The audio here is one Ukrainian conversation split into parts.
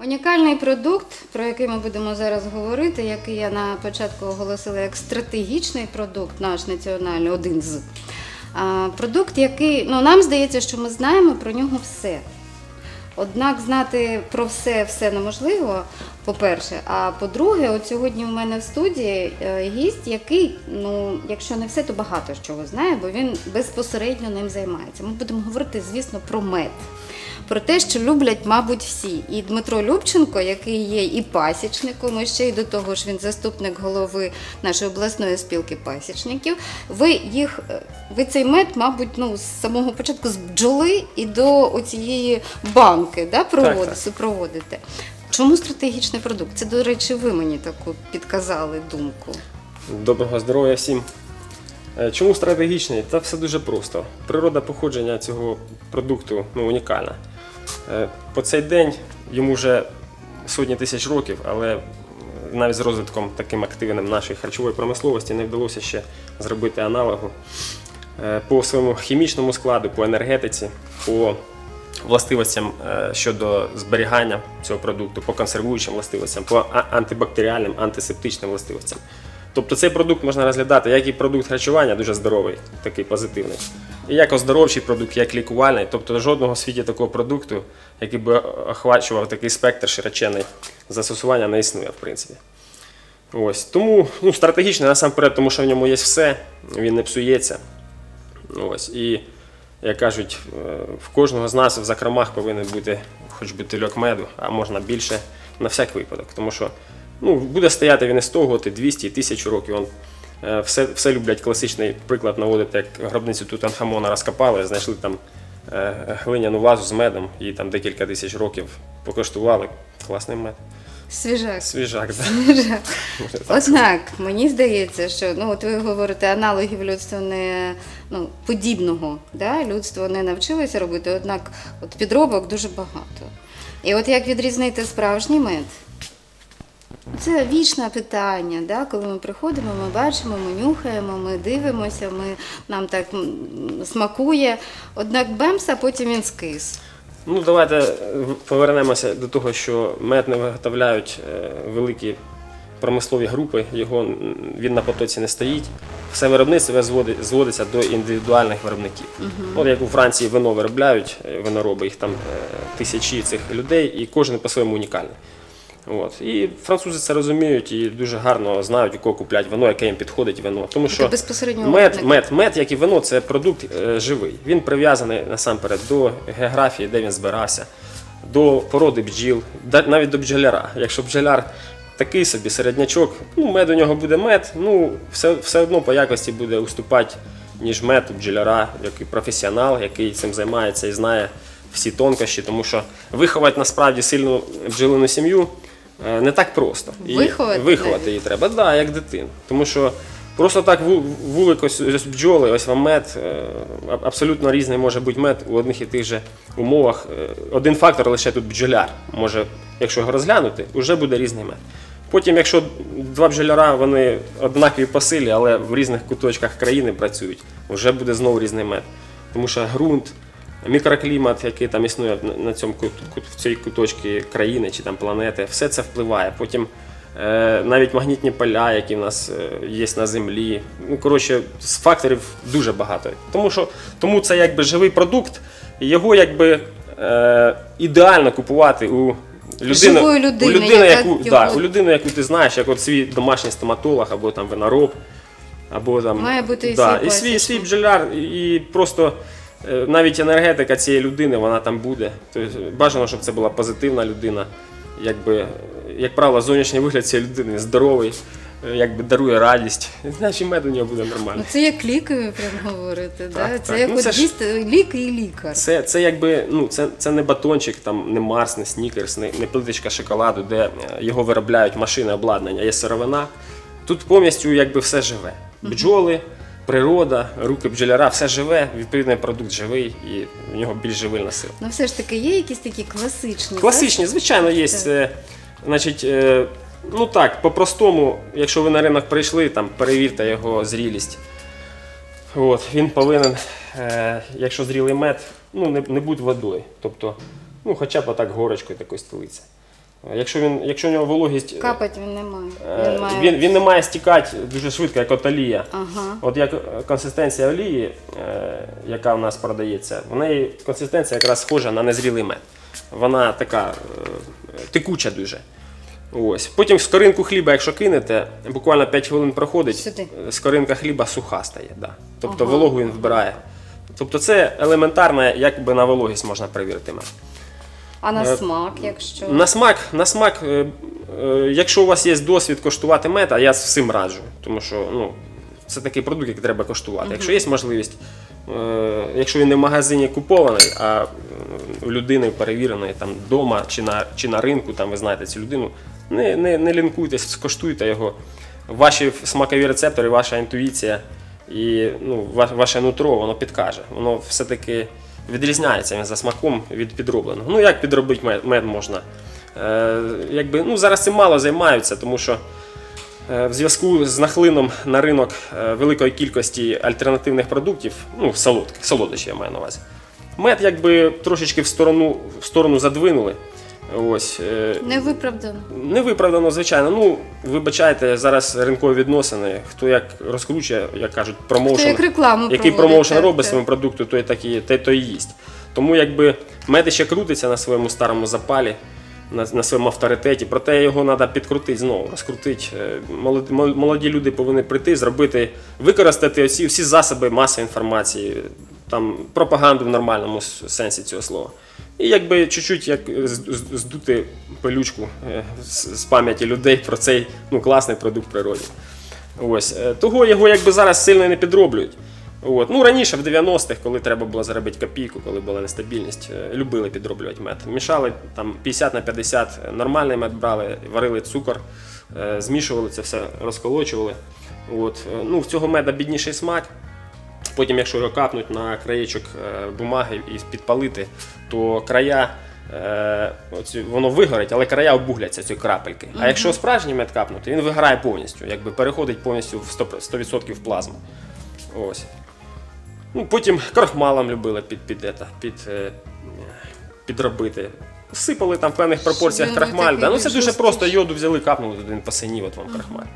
Унікальний продукт, про який ми будемо зараз говорити, який я на початку оголосила як стратегічний продукт, наш національний, один з. Продукт, який ну, нам здається, що ми знаємо про нього все. Однак знати про все все неможливо, по-перше. А по-друге, от сьогодні у мене в студії е, гість, який, ну, якщо не все, то багато чого знає, бо він безпосередньо ним займається. Ми будемо говорити, звісно, про мед. Про те, що люблять, мабуть, всі. І Дмитро Любченко, який є і пасічником, і ще й до того ж він заступник голови нашої обласної спілки пасічників. Ви їх, е, ви цей мед, мабуть, ну з самого початку з бджоли і до оцієї банки да, проводите, так. супроводите. Чому стратегічний продукт? Це, до речі, ви мені таку підказали думку. Доброго здоров'я всім. Е, Чому стратегічний? Та все дуже просто. Природа походження цього продукту ну, унікальна. Е, По цей день йому вже сотні тисяч років, але навіть з розвитком таким активним нашої харчової промисловості не вдалося ще зробити аналогу Е, по своєму хімічному складу, по енергетиці, по властивостям е, щодо зберігання цього продукту, по консервуючим властивостям, по антибактеріальним, антисептичним властивостям. Тобто цей продукт можна розглядати як і продукт харчування, дуже здоровий, такий позитивний, і як оздоровчий продукт, як лікувальний. Тобто жодного в світі такого продукту, який би охвачував такий спектр широченний застосування, не існує, в принципі. Ось. Тому ну, стратегічний насамперед, тому що в ньому є все, він не псується. Ось. І, як кажуть, е, в кожного з нас в закромах повинен бути хоч бутильок меду, а можна більше на всяк випадок. Тому що ну, буде стояти він і 100 років, 200, і 1000 років. Он, е, все, все люблять класичний приклад наводити, як гробницю Тутанхамона розкопали, знайшли там е, глиняну вазу з медом, і там декілька тисяч років покоштували. Класний мед. Свіжак. Свіжак, да. Свіжак. Так Однак мені здається, що ну от ви говорите, аналогів людства не ну подібного, да? людство не навчилося робити, однак от підробок дуже багато. І от як відрізнити справжній мед? Це вічне питання, да? коли ми приходимо, ми бачимо, ми нюхаємо, ми дивимося, ми, нам так смакує. Однак бемс, а потім він скис. Ну, давайте е, повернемося до того, що мед не виготовляють е, великі промислові групи, його він на потоці не стоїть. Все виробництво зводиться до індивідуальних виробників. От як у Франції вино виробляють, е, винороби, їх там тисячі цих людей, і кожен по-своєму унікальний. От. І французи це розуміють і дуже гарно знають, у кого куплять вино, яке їм підходить вино. Тому що безпосередньо мед, мед, мед, як і вино, це продукт е, живий. Він прив'язаний насамперед до географії, де він збирався, до породи бджіл, навіть до бджоляра. Якщо бджоляр такий собі середнячок, ну мед у нього буде мед, ну все, все одно по якості буде уступати, ніж мед у бджоляра, який професіонал, який цим займається і знає всі тонкощі, тому що виховати насправді сильну бджолину сім'ю не так просто. І Виховати виховати її треба, да, як дитину. Тому що просто так ву- вулик ось, ось бджоли, ось вам мед, е, абсолютно різний може бути мед у одних і тих же умовах. Е, Один фактор лише тут бджоляр. Може, якщо його розглянути, вже буде різний мед. Потім, якщо два бджоляра, вони однакові по силі, але в різних куточках країни працюють, вже буде знову різний мед. Тому що ґрунт, мікроклімат, який там існує на- цьому в цій куточці країни чи там планети, все це впливає. Потім е, навіть магнітні поля, які в нас е, є на землі. Ну, коротше, з факторів дуже багато. Тому що тому це якби живий продукт, його якби е, ідеально купувати у людини, Живої людини, у людини, яку, його- да, у людину, яку ти знаєш, як от свій домашній стоматолог або там винороб. Або там Має бути і да, свій і свій, свій бджоляр, і і просто навіть енергетика цієї людини, вона там буде. Тобто бажано, щоб це була позитивна людина. Якби, е, як правило, зовнішній вигляд цієї людини здоровий, е, якби дарує радість. Значить мед у нього буде Ну, нормально. це як ліки, ви прям говорите. Да? Так, Це так. як Ну, от це ж- лік і лікар. Це, це якби ну це, це не батончик, там не Марс, не Снікерс, не, не плиточка шоколаду, де е, його виробляють машини, обладнання, є сировина. Тут повністю якби все живе. Бджоли, природа, руки бджоляра, все живе, відповідний продукт живий і в нього більш живильна сила. Ну все ж таки є якісь такі класичні. Класичні, звичайно, є. Це, значить, е, ну так, по-простому, якщо ви на ринок прийшли, там перевірте його зрілість. От, він повинен, е, якщо зрілий мед, ну не, не будь водою. Тобто, ну хоча б отак горочкою такої столиці. Якщо, він, якщо у нього вологість, е, Капать він не має. е, Він має. він, він не має стікати дуже швидко, як от олія. Ага. От як е, консистенція олії, е, яка у нас продається, в неї консистенція якраз схожа на незрілий мед. Вона така е, текуча дуже. Ось. Потім скоринку хліба, якщо кинете, буквально 5 хвилин проходить, Сюди. е, скоринка хліба суха стає. Да. Тобто Ага. вологу він вбирає. Тобто це елементарно, як би на вологість можна перевірити мед. А на Е, смак, якщо. На смак, на смак, е, е, якщо у вас є досвід коштувати мед, а я всім раджу, тому що ну, це такий продукт, який треба коштувати. Якщо є можливість, якщо він не в магазині купований, а у людини перевіреної там вдома чи на, чи на ринку, там ви знаєте цю людину, не, не, не лінкуйтесь, скоштуйте його. Ваші смакові рецептори, ваша інтуїція і ну, ваше нутро, воно підкаже. Воно все-таки відрізняється він за смаком від підробленого. Ну, як підробити мед, можна? Е, якби, ну, зараз цим мало займаються, тому що е, в зв'язку з нахлином на ринок е, великої кількості альтернативних продуктів, ну, солодких, солодощів я маю на увазі. Мед якби трошечки в сторону, в сторону задвинули. Ось, е, Невиправдано. Невиправдано, звичайно. Ну, вибачайте, зараз ринкові відносини, хто як розкручує, як кажуть, промоушен, як рекламу який промоушен так, робить своєму продукту, той так і, той, той і їсть. Тому якби мед ще крутиться на своєму старому запалі, на, на своєму авторитеті, проте його треба підкрутити знову, розкрутити. Е, Молоді, молоді люди повинні прийти, зробити, використати оці всі засоби масової інформації, там, пропаганду в нормальному сенсі цього слова. І якби чуть-чуть як з- здути пилючку е, з, пам'яті людей про цей ну, класний продукт природи. Ось. е, Того його якби зараз сильно не підроблюють. От. Ну, раніше, в 90-х, коли треба було заробити копійку, коли була нестабільність, е, любили підроблювати мед. Мішали там 50 на 50 нормальний мед брали, варили цукор, е, змішували це все, розколочували. От. е, Ну, в цього меда бідніший смак. Потім, якщо його капнуть на краєчок е, бумаги і підпалити, то края. е, Воно вигорить, але края обугляться ці крапельки. А якщо справжній мед капнути, він вигорає повністю, якби переходить повністю в 100%, 100% в плазму. Ось. Ну, потім крахмалом любили під, під, ета, під, е, підробити. Сипали там в певних пропорціях крахмаль. Да? Ну, це дуже просто йоду взяли, капнули туди, він посинів, от вам крахмаль.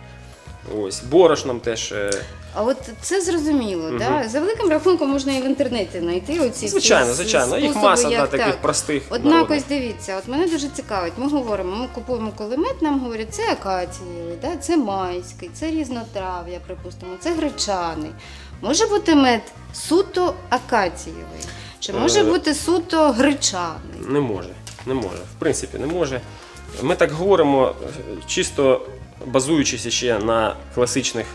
Ось. Борошном теж. е, А от це зрозуміло, да? за великим рахунком можна і в інтернеті знайти оці Звичайно, звичайно. Їх маса як да, таких так. простих. Однак ось дивіться, от мене дуже цікавить. Ми говоримо, ми купуємо кулемет, нам говорять, це акацієвий, да? це майський, це різнотрав'я, припустимо, це гречаний. Може бути мед суто акацієвий, чи може Е. бути суто гречаний? Не може. Не може. В принципі, не може. Ми так говоримо, е, чисто базуючись ще на класичних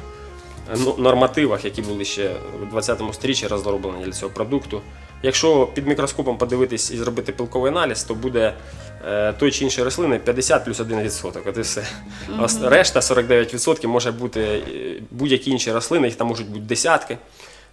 е, ну, нормативах, які були ще в 20-му сторіччі розроблені для цього продукту. Якщо під мікроскопом подивитись і зробити пилковий аналіз, то буде е, той чи іншої рослини 50 плюс 1%. От і все. Ос- решта 49% може бути е, будь-які інші рослини, їх там можуть бути десятки.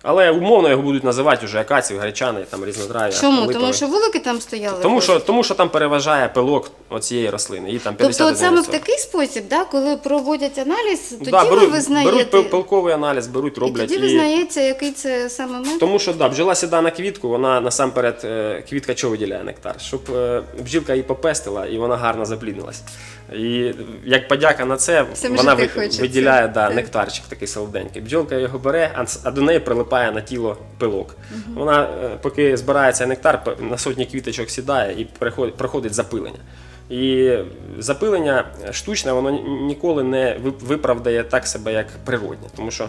Але умовно його будуть називати вже акацію, гречани, там різнотрав'я. Чому? липове. Тому що вулики там стояли? Тому що, тому що там переважає пилок оцієї рослини. І там 51%. Тобто, от саме в такий спосіб, да, коли проводять аналіз, тоді да, ви беруть, визнаєте. беруть пил- пилковий аналіз, беруть, І роблять. тоді визнається, який це саме мед? Тому що да, бджола сідає на квітку, вона насамперед е, квітка чого виділяє нектар, щоб е, бджілка її попестила і вона гарно запліднилась. І як подяка на це, Всім вона ви- виділяє да, Так. нектарчик такий солоденький. Бджолка його бере, а до неї прилипає на тіло пилок. Вона, е, поки збирається нектар, на сотні квіточок сідає і проходить запилення. І запилення штучне, воно ніколи не виправдає так себе, як природне. Тому що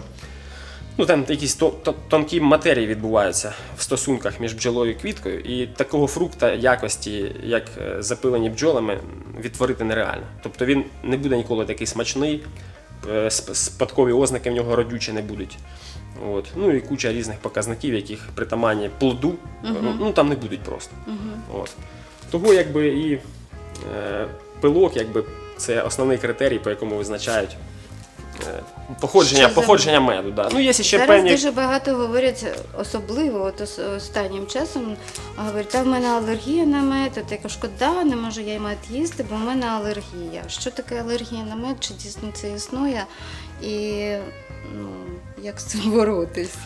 Ну там якісь то, то- тонкі матерії відбуваються в стосунках між бджолою і квіткою, і такого фрукта якості, як е, запилені бджолами, відтворити нереально. Тобто він не буде ніколи такий смачний, е, спадкові ознаки в нього родючі не будуть. От. Ну і куча різних показників, яких притаманні плоду, е, ну там не будуть просто. От. Того якби і е, пилок, якби це основний критерій, по якому визначають. Е, Походження, Що за- походження меду, да. Ну, є ще Зараз певні. дуже багато говорять, особливо от ос- останнім часом, говорять, та в мене алергія на мед, от я кажу, шкода, не можу я й мед їсти, бо в мене алергія. Що таке алергія на мед? Чи дійсно це існує? І ну, як з цим боротися?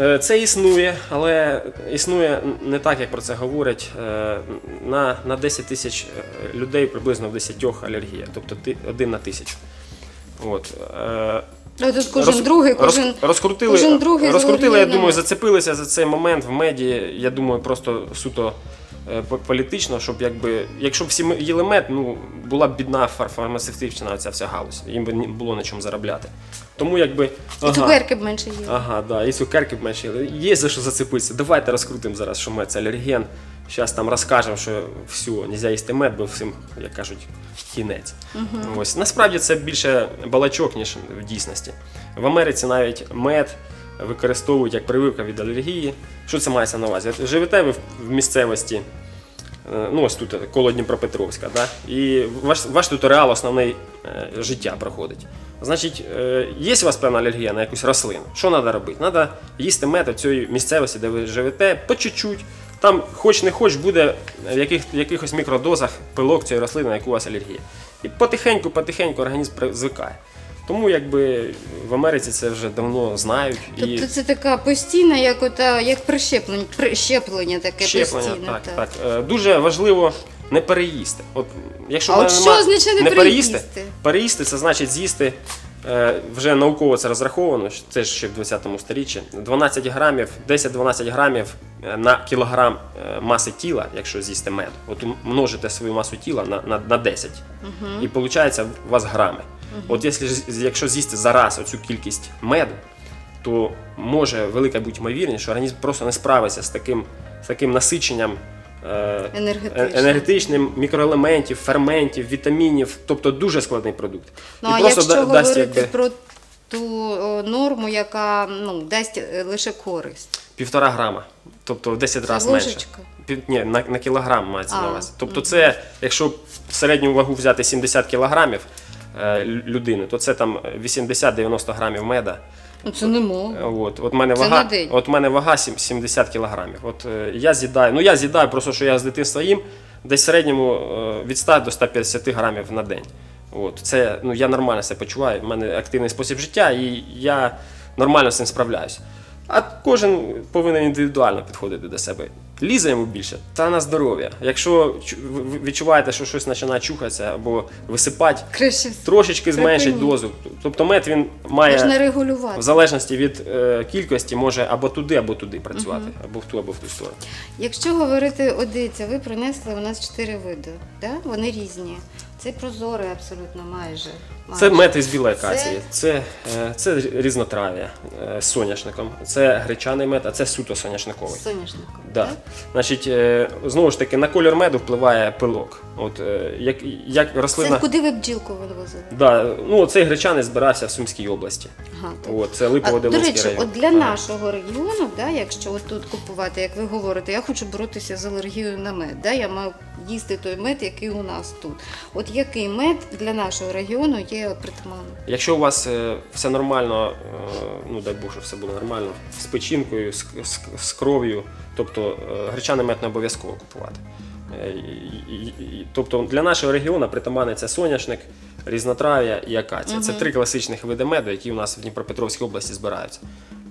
Е, Це існує, але існує не так, як про це говорять. Е, На, на 10 тисяч е, людей приблизно в 10 алергія, тобто ти- один на тисячу. От. е, тут кожен Роз- другий, роз- кожен розкрутили, кожен другий розкрутили, я думаю, зацепилися за цей момент в меді. Я думаю, просто суто е, по- політично, щоб якби, якщо б всі м- їли мед, ну була б бідна фар- фармацевтична ця вся галузь. Їм би не було на чому заробляти. Тому якби і цукерки б менше їли. Ага, да, і цукерки б менше. їли. Є за що зацепитися. Давайте розкрутимо зараз, що мед це алерген. Зараз там розкажемо, що все, не можна їсти мед, бо всім, як кажуть, кінець. Ось. Насправді це більше балачок, ніж в дійсності. В Америці навіть мед використовують як прививка від алергії. Що це мається на увазі? Живете ви в- місцевості, е, ну ось тут коло Дніпропетровська, да? і ваш, ваш тут реал основний е, життя проходить. Значить, е, є у вас певна алергія на якусь рослину. Що треба робити? Треба їсти мед цієї місцевості, де ви живете, по чуть-чуть. Там, хоч не хоч, буде в яких, якихось мікродозах пилок цієї рослини, на яку у вас алергія. І потихеньку, потихеньку організм звикає. Тому якби в Америці це вже давно знають. І... Тобто це така постійна, як ота, як прищеплення, прищеплення таке Щеплення, постійне. так, так. Е, Дуже важливо не переїсти. От, якщо А в от мене що нема- означає не переїсти? Переїсти це значить з'їсти. Е, Вже науково це розраховано, це ж ще в 20 сторіччі. 12 грамів, 10-12 грамів е, на кілограм е, маси тіла, якщо з'їсти мед. От множите свою масу тіла на, на, на 10. І виходить у вас грами. От якщо, якщо з'їсти зараз оцю кількість меду, то може велика бути ймовірність, що організм просто не справиться з таким, з таким насиченням Енергетичним. енергетичним мікроелементів, ферментів, вітамінів, тобто дуже складний продукт. Ну, І а просто якщо да- дасть говорити якби про ту о, норму, яка ну, дасть е, лише користь. півтора грама, тобто в 10 разів менше. Пів, ні, на, на кілограм мається на увазі. Тобто це, якщо в середню вагу взяти 70 кілограмів е, людини, то це там 80-90 грамів меда. Ну це не мова. От, от мене Це вага, на день. от мене вага 70 кілограмів. От е, я з'їдаю, ну я з'їдаю просто, що я з дитинства їм, десь в середньому е, від 100 до 150 грамів на день. От, це, ну, я нормально себе почуваю, в мене активний спосіб життя, і я нормально з цим справляюся. А кожен повинен індивідуально підходити до себе. Лізе йому більше, та на здоров'я. Якщо відчуваєте, що щось починає чухатися або висипати, Краще трошечки зменшить дозу. Тобто мед він має можна регулювати. в залежності від е, кількості може або туди, або туди працювати, або в ту, або в ту сторону. Якщо говорити, одиця, ви принесли у нас чотири види, да? вони різні. Це прозорий абсолютно майже. майже. Це мед із білої Це- акації, це, е, це різнотрав'я е, з соняшником, це гречаний мед, а це суто соняшниковий. з соняшником. Да. так? Значить, е, знову ж таки, на колір меду впливає пилок. От, е, як, як рослина. Це куди ви бджілку вивозили? Да, ну, цей гречаний збирався в Сумській області. Ага. От, це липово до речі, район. от для Ага. нашого регіону, да, якщо от тут купувати, як ви говорите, я хочу боротися з алергією на мед, да, я маю їсти той мед, який у нас тут. От який мед для нашого регіону є притаманним? Якщо у вас е, все нормально, е, ну дай Бог, щоб все було нормально, з печінкою, з, з, з кров'ю, тобто е, гречаний мед не обов'язково купувати. Тобто для нашого регіону притаманний це соняшник, різнотрав'я і акація. Це три класичних види меду, які у нас в Дніпропетровській області збираються.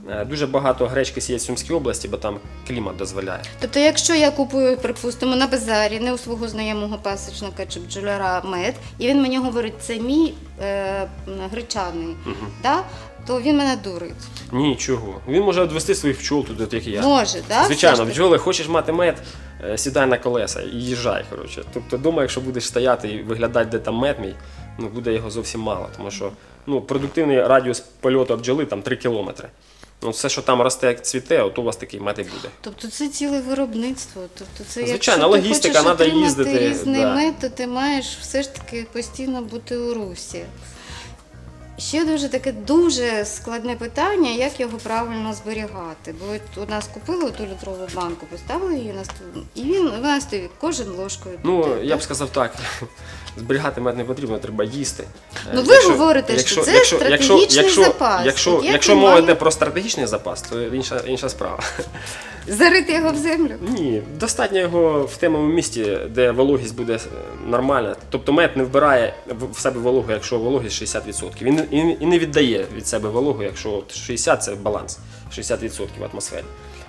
Е, Дуже багато гречки сіють в Сумській області, бо там клімат дозволяє. Тобто, якщо я купую, припустимо, на базарі, не у свого знайомого пасічника чи бджоляра мед, і він мені говорить, це мій е, гречаний, да, то він мене дурить. Нічого. Він може відвести своїх пчол туди, як я. Може, да? Звичайно, бджоли, хочеш мати мед, е, сідай на колеса і їжджай. Коротше. Тобто, дома, якщо будеш стояти і виглядати, де там мед мій, ну буде його зовсім мало, тому що ну, продуктивний радіус польоту бджоли там 3 кілометри. Ну, все, що там росте, як цвіте, от у вас такий мед і буде. Тобто це ціле виробництво. Тобто це Звичайно, якщо логістика, ти хочеш отримати їздити, різний да. мед, то ти маєш все ж таки постійно бути у русі. Ще дуже таке дуже складне питання, як його правильно зберігати. Бо от у нас купили ту літрову банку, поставили її на стол, і він вона стоїть кожен ложкою. Ну, я б сказав так. Зберігати мед не потрібно, треба їсти. Ну, Е, ви говорите, що це стратегічний запас. Якщо, якщо мова йде про стратегічний запас, то інша, інша справа. Зарити його в землю. Ні, достатньо його в темному місті, де вологість буде нормальна. Тобто мед не вбирає в- в себе вологу, якщо вологість 60%. Він і, не віддає від себе вологу, якщо 60 це баланс, 60% в атмосфері.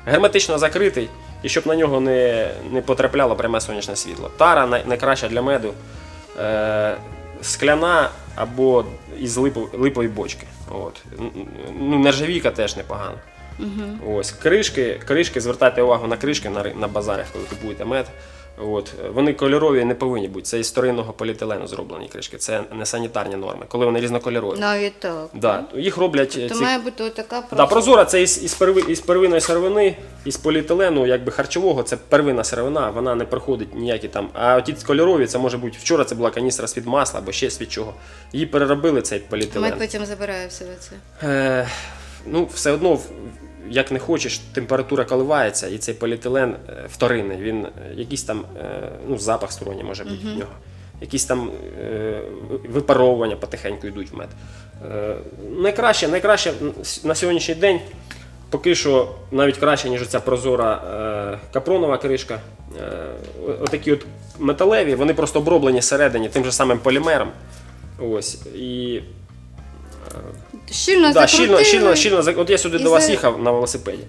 Герметично закритий, і щоб на нього не, не потрапляло пряме сонячне світло. Тара найкраща для меду. Е, скляна або із липо, липової бочки. От. Ну, нержавійка теж непогано. Ось кришки, кришки, звертайте увагу на кришки на, на базарах, коли купуєте мед. От, вони кольорові не повинні бути. Це із вторинного поліетилену зроблені кришки. Це не санітарні норми, коли вони різнокольорові. Навіть так. Да, їх роблять е, То ці- має бути така Да, прозора це із, із, перви, із первинної сировини, із поліетилену, якби харчового, це первинна сировина, вона не проходить ніякі там. А ті кольорові, це може бути вчора це була каністра з-під масла або ще з-під чого. Її переробили цей поліетилен. Мед потім забирає все це. Е, ну, все одно, як не хочеш, температура коливається, і цей поліетилен е, вторинний, він е, якийсь там е, ну, запах сторонній може бути від нього. Якісь там е, випаровування потихеньку йдуть в мед. Е, найкраще, найкраще на сьогоднішній день, поки що навіть краще, ніж ця прозора е, капронова кришка. Е, отакі от металеві, вони просто оброблені всередині тим же самим полімером. Ось. І Щільно Да, щільно, щільно, щільно. зак- От я сюди І до вас за- їхав на велосипеді.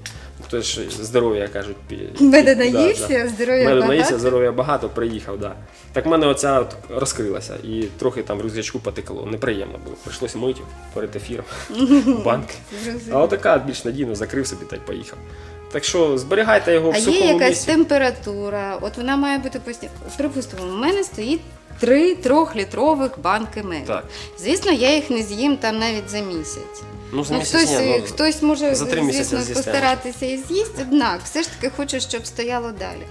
То ж здоров'я кажуть. пі- Меду Да, наївся, здоров'я Меду багато. наївся, здоров'я багато, приїхав, да. Так в мене оця от розкрилася і трохи там в рюкзачку потекло. Неприємно було. Прийшлось мити перед ефіром. Банк. А отака більш надійно закрив собі та й поїхав. Так що зберігайте його в А є якась місці. температура, от вона має бути постійно. Припустимо, у мене стоїть три трьохлітрових банки меду. Так. Звісно, я їх не з'їм там навіть за місяць. Ну, за Ну, місяць хтось, ні, ну, хтось може, за три місяці звісно, з'їсти постаратися і з'їсти, однак все ж таки хоче, щоб стояло далі.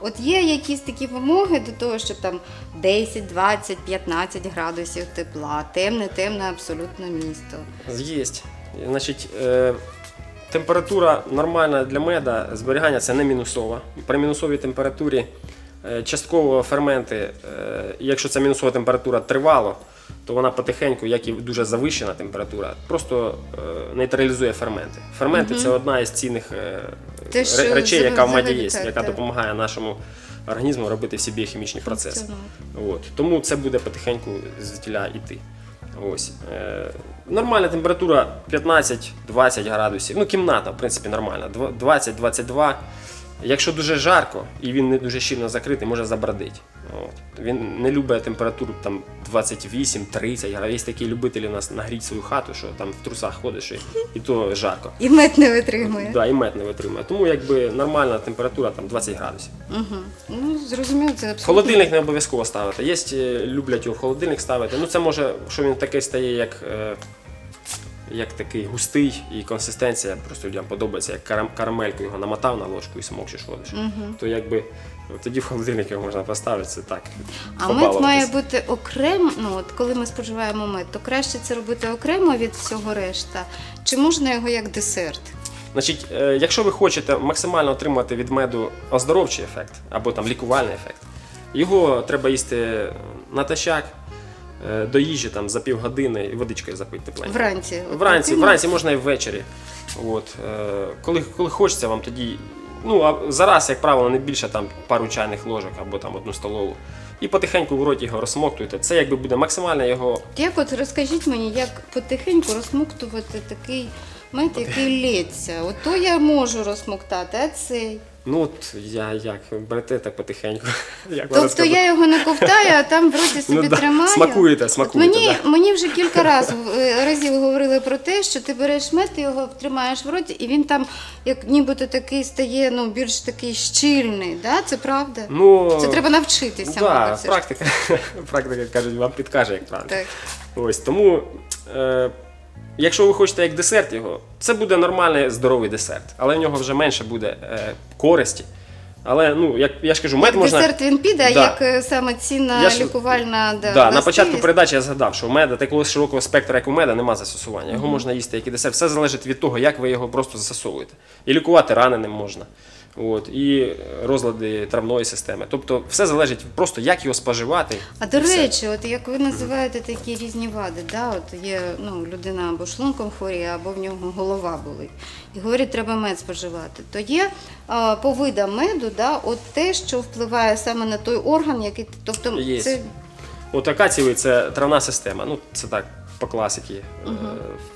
От є якісь такі вимоги до того, щоб там 10, 20, 15 градусів тепла, темне, темне абсолютно місто. Єсть. Значить, е, температура нормальна для меда, зберігання це не мінусова. При мінусовій температурі е, частково ферменти, е, якщо ця мінусова температура тривало, то вона потихеньку, як і дуже завищена температура, просто е, нейтралізує ферменти. Ферменти це одна із цінних Те, що речей, яка в меді є, яка допомагає нашому організму робити всі біохімічні процеси. От. Тому це буде потихеньку звідтіля йти. Ось. Нормальна температура 15-20 градусів. Ну, кімната, в принципі, нормальна. 20-22. Якщо дуже жарко і він не дуже щільно закритий, може забродити. От. Він не любить температуру там 28-30 градусів. Є такі любителі у нас нагріти свою хату, що там в трусах ходиш і, і то жарко. І мед не витримує. Да, і мед не витримує. Тому якби нормальна температура там 20 градусів. Угу. Ну, зрозуміло, це абсолютно. Холодильник не обов'язково ставити. Є е, люблять його в холодильник ставити. Ну це може, що він такий стає, як, е, як такий густий і консистенція. Просто людям подобається, як карамельку його намотав на ложку і смокчеш ходиш. То якби тоді в холодильник його можна поставити, це так. А мед має бути окремо. Ну от коли ми споживаємо мед, то краще це робити окремо від всього решта. Чи можна його як десерт? Значить, е, якщо ви хочете максимально отримати від меду оздоровчий ефект або там лікувальний ефект, його треба їсти натощак, до їжі там за півгодини і водичкою запити тепленько. Вранці. Вранці, вранці можна і ввечері. От, е, коли, коли хочеться вам тоді. Ну, а зараз, як правило, не більше там пару чайних ложок або там одну столову. І потихеньку в роті його розсмоктуєте. Це якби буде максимально його. Як от розкажіть мені, як потихеньку розсмоктувати такий мед, який лється? От то я можу розсмоктати, а цей. Ну от я як берете так потихеньку. Як Тобто я його не ковтаю, а там в роті собі Ну да, тримаю. смакуєте, От смакуєте, Мені, да. мені вже кілька разів, е, разів говорили про те, що ти береш мед, ти його тримаєш в роті, і він там як нібито такий стає ну, більш такий щільний. Да? Це правда? Ну, Це треба навчитися. да, практика, практика кажуть, вам підкаже, як правильно. Так. Ось тому, е, якщо ви хочете як десерт його, це буде нормальний здоровий десерт, але в нього вже менше буде е, користі. Але ну, як я ж кажу, мед можна. Десерт він піде, Да. як е, саме цінна ж- лікувальна да, Да, на початку передачі я згадав, що меда такого широкого спектра, як у меда, нема застосування. Його можна їсти як і десерт. Все залежить від того, як ви його просто засосовуєте. І лікувати рани ним можна. От, і розлади травної системи. Тобто все залежить просто, як його споживати. А до все. речі, от як ви називаєте такі різні вади, да? от є ну, людина або шлунком хворіє, або в нього голова болить. І говорять, треба мед споживати. То є а, по видам меду, да, от те, що впливає саме на той орган, який тобто Є. це От акацієвий це травна система. Ну, це так, по класиці е,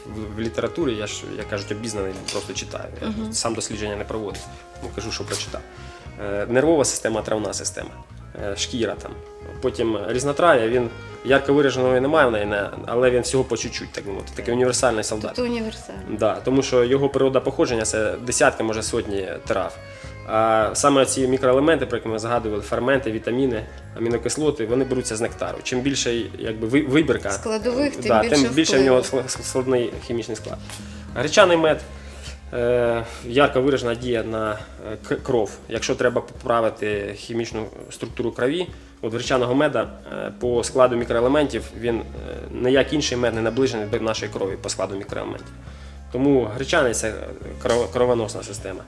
в, в літературі, я ж, як кажуть, обізнаний, просто читаю. Я сам дослідження не проводив, тому кажу, що прочитав. Е, Нервова система, травна система, е, шкіра там. Потім різнотрав'я, він ярко вираженого немає в неї, але він всього по чуть-чуть, так мовити. Такий універсальний солдат. Тобто універсальний. Да, тому що його природа походження це десятки, може сотні трав. А саме ці мікроелементи, про які ми згадували, ферменти, вітаміни, амінокислоти, вони беруться з нектару. Чим більше якби, вибірка, Складових, тим да, більше тим більше в нього складний хімічний склад. Гречаний мед е, ярко виражена дія на е, кров. Якщо треба поправити хімічну структуру крові, от гречаного меда е, по складу мікроелементів він е, ніяк інший мед не наближений до нашої крові по складу мікроелементів. Тому гречаний це кров- кровоносна система.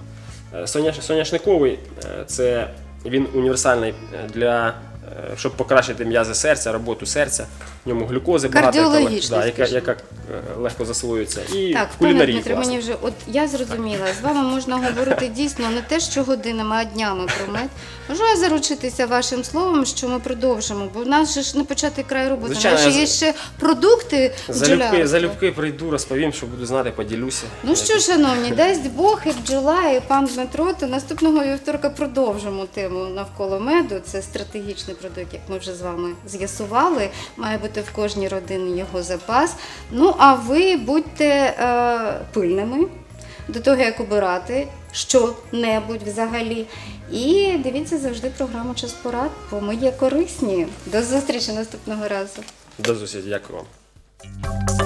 Е, соняш- Соняшниковий е, це він універсальний е, для. Е, Щоб покращити м'язи серця, роботу серця, в ньому глюкози багато, яка, лег- да, яка, яка е, легко засвоюється. І Так, в пане кулінарії. Дмитре, власне. мені вже от я зрозуміла, з вами можна говорити дійсно не те, що годинами, а днями про мед. Можу я заручитися вашим словом, що ми продовжимо, бо в нас же ж не початий край роботи. Звичайно, нас я є з- ще продукти Залюбки, бджолярства. залюбки прийду, розповім, що буду знати, поділюся. Ну що, шановні, дасть Бог і бджола, і пан Дмитро, то наступного вівторка продовжимо тему навколо меду. Це стратегічний продукт, як ми вже з вами з'ясували. Має бути в кожній родині його запас. Ну а ви будьте е, пильними до того, як обирати що-небудь взагалі. І дивіться завжди програму Час порад, бо ми є корисні. До зустрічі наступного разу. До зустрічі, дякую вам.